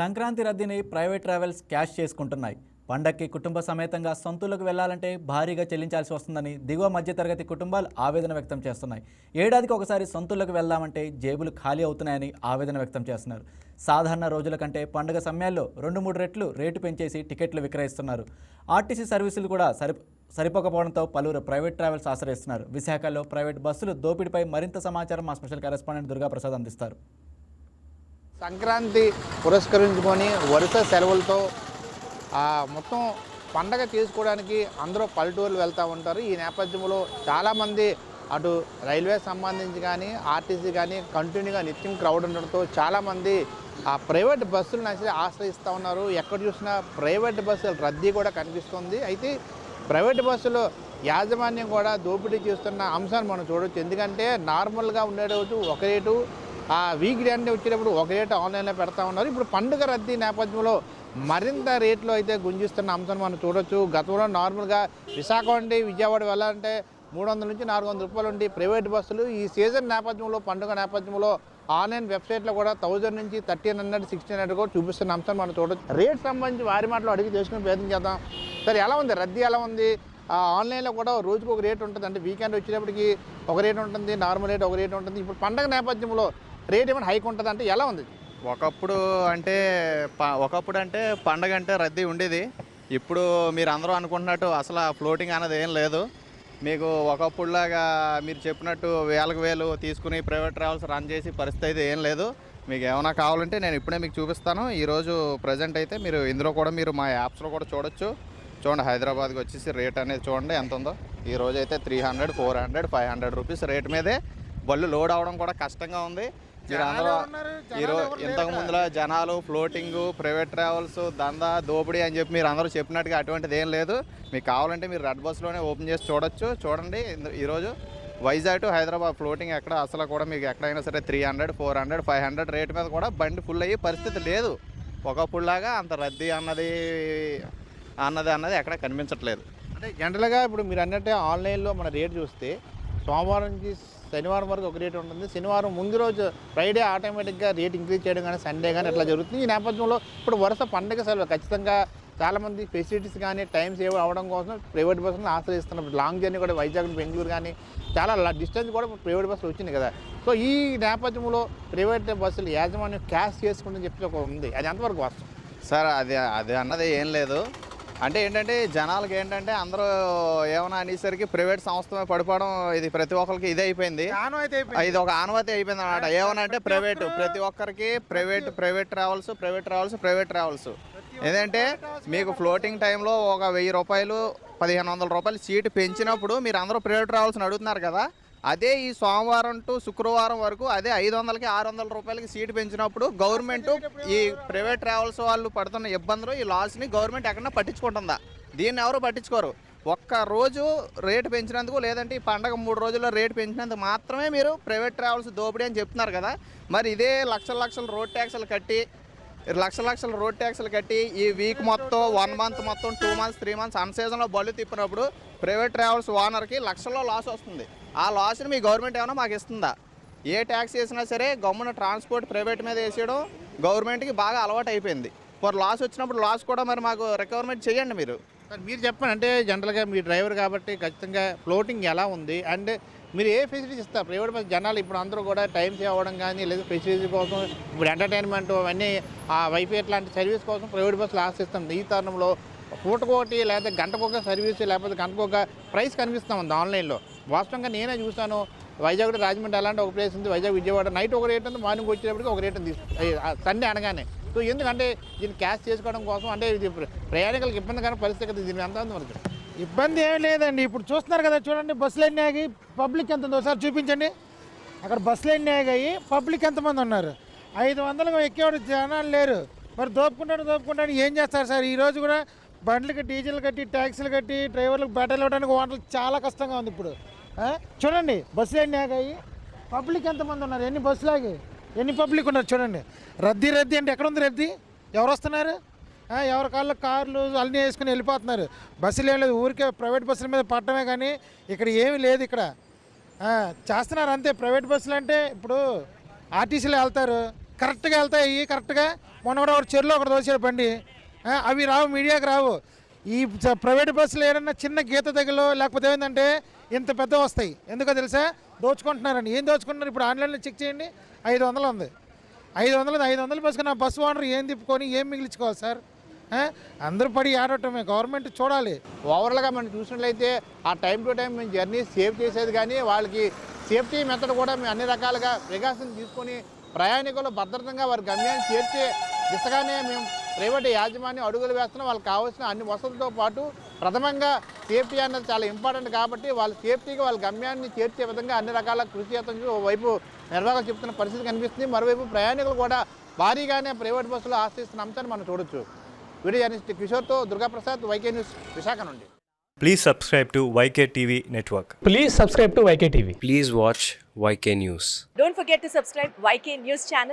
సంక్రాంతి రద్దీని private travels cash చేసుకుంటున్నాయి. పండక్కి కుటుంబ సమేతంగా సొంతూలకు వెళ్ళాలంటే భారీగా చెల్లించాల్సి వస్తుందని దిగువ మధ్యతరగతి కుటుంబాలు ఆవేదన వ్యక్తం చేస్తున్నాయి. ఏడాదికి ఒకసారి సొంతులకు వెళ్దామంటే జేబులు ఖాళీ అవుతున్నాయని ఆవేదన వ్యక్తం చేస్తున్నారు. సాధారణ రోజుల కంటే పండుగ సమయాల్లో రెండు మూడు రెట్లు రేటు పెంచేసి టికెట్లు విక్రయిస్తున్నారు. ఆర్టీసీ సర్వీసులు కూడా సరి సరిపోకపోవడంతో పలువురు ప్రైవేట్ ట్రావెల్స్ ఆశ్రయిస్తున్నారు. విశాఖలో ప్రైవేట్ బస్సులు దోపిడిపై మరింత సమాచారం మా స్పెషల్ కరెస్పాండెంట్ దుర్గాప్రసాద్ అందిస్తారు. సంక్రాంతి పురస్కరించుకొని వరుస సెలవులతో మొత్తం పండగ చేసుకోవడానికి అందరూ పల్లెటూర్లు వెళ్తూ ఉంటారు. ఈ నేపథ్యంలో చాలామంది అటు రైల్వే సంబంధించి కానీ ఆర్టీసీ కానీ కంటిన్యూగా నిత్యం క్రౌడ్ ఉండడంతో చాలామంది ఆ ప్రైవేట్ బస్సులను అయితే ఆశ్రయిస్తూ ఉన్నారు. ఎక్కడ చూసినా ప్రైవేట్ బస్సులు రద్దీ కూడా కనిపిస్తుంది. అయితే ప్రైవేట్ బస్సులు యాజమాన్యం కూడా దోపిడీ చేస్తున్న అంశాన్ని మనం చూడవచ్చు ఎందుకంటే నార్మల్గా ఉండేటప్పుడు ఒక రేటు ఆ వీక్ అంటే వచ్చేటప్పుడు ఒక రేటు ఆన్లైన్లో పెడతా ఉన్నారు. ఇప్పుడు పండుగ రద్దీ నేపథ్యంలో మరింత రేట్లో అయితే గుంజిస్తున్న అంశాన్ని మనం చూడొచ్చు. గతంలో నార్మల్గా విశాఖ నుండి విజయవాడ వెళ్ళాలంటే మూడు వందల నుంచి నాలుగు వందల రూపాయలు ఉండి ప్రైవేట్ బస్సులు. ఈ సీజన్ నేపథ్యంలో పండుగ నేపథ్యంలో ఆన్లైన్ వెబ్సైట్లో కూడా థౌజండ్ నుంచి థర్టీన్ హండ్రెడ్ సిక్స్టీన్ హండ్రెడ్ కూడా చూపిస్తున్న అంశాన్ని మనం చూడొచ్చు. రేట్ సంబంధించి వారి మాటలు అడిగి చేసుకుని ప్రయత్నం చేద్దాం. సరే ఎలా ఉంది? రద్దీ ఎలా ఉంది? ఆన్లైన్లో కూడా రోజుకు ఒక రేట్ ఉంటుంది. అంటే వీకెండ్ వచ్చేటప్పటికి ఒక రేట్ ఉంటుంది నార్మల్ రేట్ ఒక రేట్ ఉంటుంది. ఇప్పుడు పండగ నేపథ్యంలో రేట్ ఏమైనా హైక్ ఉంటుంది అంటే ఎలా ఉంది? ఒకప్పుడు అంటే ప- ఒకప్పుడు అంటే పండగ అంటే రద్దీ ఉండేది. ఇప్పుడు మీరు అందరూ అనుకుంటున్నట్టు అసలు ఫ్లోటింగ్ అనేది ఏం లేదు. మీకు ఒకప్పుడులాగా మీరు చెప్పినట్టు వేలకు వేలు తీసుకుని ప్రైవేట్ ట్రావెల్స్ రన్ చేసి పరిస్థితి అయితే ఏం లేదు. మీకు ఏమైనా కావాలంటే నేను ఇప్పుడే మీకు చూపిస్తాను. ఈరోజు ప్రజెంట్ అయితే మీరు ఇందులో కూడా మీరు మా యాప్స్లో కూడా చూడొచ్చు. చూడండి హైదరాబాద్కి వచ్చేసి రేట్ అనేది చూడండి ఎంత ఉందో. ఈ రోజు అయితే three hundred four hundred five hundred rupees rate మీదే. బళ్ళు లోడ్ అవడం కూడా కష్టంగా ఉంది. మీరు అందరూ ఈరోజు ఇంతకు ముందులో జనాలు ఫ్లోటింగ్ ప్రైవేట్ ట్రావెల్స్ దందా దోపిడీ అని చెప్పి మీరు అందరూ చెప్పినట్టుగా అటువంటిది ఏం లేదు. మీకు కావాలంటే మీరు రెడ్ బస్లోనే ఓపెన్ చేసి చూడొచ్చు. చూడండి ఈరోజు వైజాగ్ టు హైదరాబాద్ ఫ్లోటింగ్ ఎక్కడ? అసలు కూడా మీకు ఎక్కడైనా సరే three hundred four hundred five hundred rate మీద కూడా బండి ఫుల్ అయ్యే పరిస్థితి లేదు. ఒకప్పుడులాగా అంత రద్దీ అన్నది అన్నది అన్నది ఎక్కడ కనిపించట్లేదు. అంటే జనరల్గా ఇప్పుడు మీరు అన్నట్టే ఆన్లైన్లో మన రేట్ చూస్తే సోమవారం నుంచి శనివారం వరకు ఒక రేట్ ఉంటుంది. శనివారం ముందు రోజు ఫ్రైడే ఆటోమేటిక్గా రేట్ ఇంక్రీజ్ చేయడం కానీ సండే కానీ అట్లా జరుగుతుంది. ఈ నేపథ్యంలో ఇప్పుడు వరుస పండగ సెలవు ఖచ్చితంగా చాలామంది ఫెసిలిటీస్ కానీ టైం సేవ్ అవ్వడం కోసం ప్రైవేట్ బస్సులను ఆశ్రయిస్తున్నారు. లాంగ్ జర్నీ కూడా వైజాగ్ బెంగళూరు కానీ చాలా డిస్టెన్స్ కూడా ప్రైవేట్ బస్సులు వచ్చింది కదా. సో ఈ నేపథ్యంలో ప్రైవేట్ బస్సులు యాజమాన్యం క్యాష్ చేసుకుంటుందని చెప్పి ఒక ఉంది. అది ఎంతవరకు వాస్తవం? సార్ అది అది అన్నది ఏం లేదు. అంటే ఏంటంటే జనాలకి ఏంటంటే అందరూ ఏమైనా అనేసరికి ప్రైవేట్ సంస్థ పడిపోవడం ఇది ప్రతి ఒక్కరికి ఇదే అయిపోయింది. ఇది ఒక ఆనవాతి అయిపోయింది అనమాట ఏమనంటే ప్రైవేట్ ప్రతి ఒక్కరికి private private travels private travels private travels ఏంటంటే మీకు ఫ్లోటింగ్ టైంలో ఒక వెయ్యి రూపాయలు పదిహేను వందల రూపాయలు సీటు పెంచినప్పుడు మీరు అందరూ ప్రైవేట్ ట్రావెల్స్ని అడుగుతున్నారు కదా? అదే ఈ సోమవారం టు శుక్రవారం వరకు అదే ఐదు వందలకి ఆరు వందల రూపాయలకి సీటు పెంచినప్పుడు గవర్నమెంట్ ఈ ప్రైవేట్ ట్రావెల్స్ వాళ్ళు పడుతున్న ఇబ్బందులు ఈ లాస్ని గవర్నమెంట్ ఎక్కడన్నా పట్టించుకుంటుందా? దీన్ని ఎవరు పట్టించుకోరు. ఒక్క రోజు రేటు పెంచినందుకు లేదంటే ఈ పండగ మూడు రోజుల్లో రేటు పెంచినందుకు మాత్రమే మీరు ప్రైవేట్ ట్రావెల్స్ దోపిడీ అని చెప్తున్నారు కదా. మరి ఇదే లక్షల లక్షల రోడ్ ట్యాక్స్లు కట్టి లక్షల లక్షల రోడ్ ట్యాక్స్లు కట్టి ఈ వీక్ మొత్తం వన్ మంత్ మొత్తం టూ మంత్స్ త్రీ మంత్స్ అన్ సీజన్లో బళ్ళు తిప్పినప్పుడు ప్రైవేట్ ట్రావెల్స్ ఓనర్కి లక్షల్లో లాస్ వస్తుంది. ఆ లాస్ని మీ గవర్నమెంట్ ఏమైనా మాకు ఇస్తుందా? ఏ ట్యాక్స్ వేసినా సరే గమ్మున ట్రాన్స్పోర్ట్ ప్రైవేట్ మీద వేసేయడం గవర్నమెంట్కి బాగా అలవాటు అయిపోయింది. మరి లాస్ వచ్చినప్పుడు లాస్ కూడా మరి మాకు రికవర్మెంట్ చేయండి మీరు. సార్ మీరు చెప్పండి. అంటే జనరల్గా మీ డ్రైవర్ కాబట్టి ఖచ్చితంగా ఫ్లోటింగ్ ఎలా ఉంది? అండ్ మీరు ఏ ఫెసిలిటీస్ ఇస్తారు? ప్రైవేట్ బస్ జనాలు ఇప్పుడు అందరూ కూడా టైం సేవ్ అవ్వడం కానీ లేదా ఫెసిలిటీ కోసం ఇప్పుడు ఎంటర్టైన్మెంట్ అవన్నీ ఆ వైఫై లాంటి సర్వీస్ కోసం ప్రైవేట్ బస్సులు ఆశిస్తుంది ఈ తరుణంలో పూటకొకటి లేదా గంటకొక సర్వీస్ లేకపోతే గంటకొక ప్రైస్ కనిపిస్తూ ఉంది ఆన్లైన్లో. వాస్తవంగా నేనే చూస్తాను. వైజాగ్ రాజమండ్రి అలాంటి ఒక ప్లేస్ ఉంది. వైజాగ్ విజయవాడ. నైట్ ఒక రేట్ ఉంది మార్నింగ్ వచ్చేటప్పటికి ఒక రేట్ ఉంది. సండే అనగానే. సో ఎందుకంటే దీన్ని క్యాష్ చేసుకోవడం కోసం అంటే ఇది ప్రయాణికులకు ఇబ్బందికర పరిస్థితి కదా దీని ఎంత ఉంది మనకి. ఇబ్బంది ఏం లేదండి. ఇప్పుడు చూస్తున్నారు కదా చూడండి బస్సులు ఎన్ని ఆగి పబ్లిక్ ఎంత ఉందో ఒకసారి చూపించండి. అక్కడ బస్సులు ఎన్ని ఆగాయి పబ్లిక్ ఎంతమంది ఉన్నారు? ఐదు వందలకు ఎక్కేవాడు జనాలు లేరు. మరి దోపుకుంటాను దోపుకుంటాను ఏం చేస్తారు సార్? ఈరోజు కూడా బండ్లకి డీజిల్ కట్టి ట్యాక్సీలు కట్టి డ్రైవర్లకు బట్టలు ఇవ్వడానికి వంటలు చాలా కష్టంగా ఉంది ఇప్పుడు. చూడండి బస్సులు ఎన్ని ఆగాయి? పబ్లిక్ ఎంతమంది ఉన్నారు? ఎన్ని బస్సులు ఆగి ఎన్ని పబ్లిక్ ఉన్నారు చూడండి. రద్దీ రద్దీ అంటే ఎక్కడ ఉంది రద్దీ? ఎవరు వస్తున్నారు? ఎవరి కాళ్ళు కార్లు అన్నీ వేసుకుని వెళ్ళిపోతున్నారు. బస్సులు ఏం లేదు ఊరికే ప్రైవేట్ బస్సుల మీద పట్టడమే కానీ ఇక్కడ ఏమీ లేదు ఇక్కడ. చేస్తున్నారు అంతే. ప్రైవేట్ బస్సులు అంటే ఇప్పుడు ఆర్టీసీలో వెళ్తారు. కరెక్ట్గా వెళ్తాయి కరెక్ట్గా. మొన్న కూడా ఒక చెరులో ఒకటి దోశారు బండి. అవి రావు మీడియాకి రావు. ఈ ప్రైవేట్ బస్సులు ఏదన్నా చిన్న గీత తగిలో లేకపోతే ఏంటంటే ఇంత పెద్ద వస్తాయి. ఎందుకో తెలుసా? దోచుకుంటున్నారండి ఏం దోచుకుంటున్నారు? ఇప్పుడు ఆన్లైన్లో చెక్ చేయండి. ఐదు వందలు ఉంది. ఐదు వందలు ఐదు వందలు బస్సుకున్న బస్సు ఓనర్ ఏం తిప్పుకొని ఏం మిగిలించుకోవాలి సార్? అందరూ పడి ఆడటమే. గవర్నమెంట్ చూడాలి. ఓవరాల్గా మనం చూసినట్లయితే ఆ టైం టు టైం మేము జర్నీ సేవ్ చేసేది కానీ వాళ్ళకి సేఫ్టీ మెథడ్ కూడా మేము అన్ని రకాలుగా ప్రికాషన్ తీసుకొని ప్రయాణికులు భద్రతంగా వారి గమ్యాన్ని చేర్చే దిశగానే మేము ప్రైవేట్ యాజమాన్యం అడుగులు వేస్తున్నాం వాళ్ళకి కావాల్సిన అన్ని వసతులతో పాటు ప్రథమంగా సేఫ్టీ అన్నది చాలా ఇంపార్టెంట్ కాబట్టి వాళ్ళ సేఫ్టీగా వాళ్ళ గమ్యాన్ని చేర్చే విధంగా అన్ని రకాల కృషి చేస్తాం ఓవైపు నిర్వాహకులు చెప్తున్న పరిస్థితి కనిపిస్తుంది మరోవైపు ప్రయాణికులు కూడా భారీగానే ప్రైవేట్ బస్సులు ఆశ్రయిస్తున్న అంశాన్ని మనం చూడొచ్చు వీడియో జర్నలిస్ట్ కిషోర్తో దుర్గాప్రసాద్ వైకే న్యూస్ విశాఖ నుండి Please subscribe to YK TV Network. Please subscribe to YK TV. Please watch YK News. Don't forget to subscribe YK News channel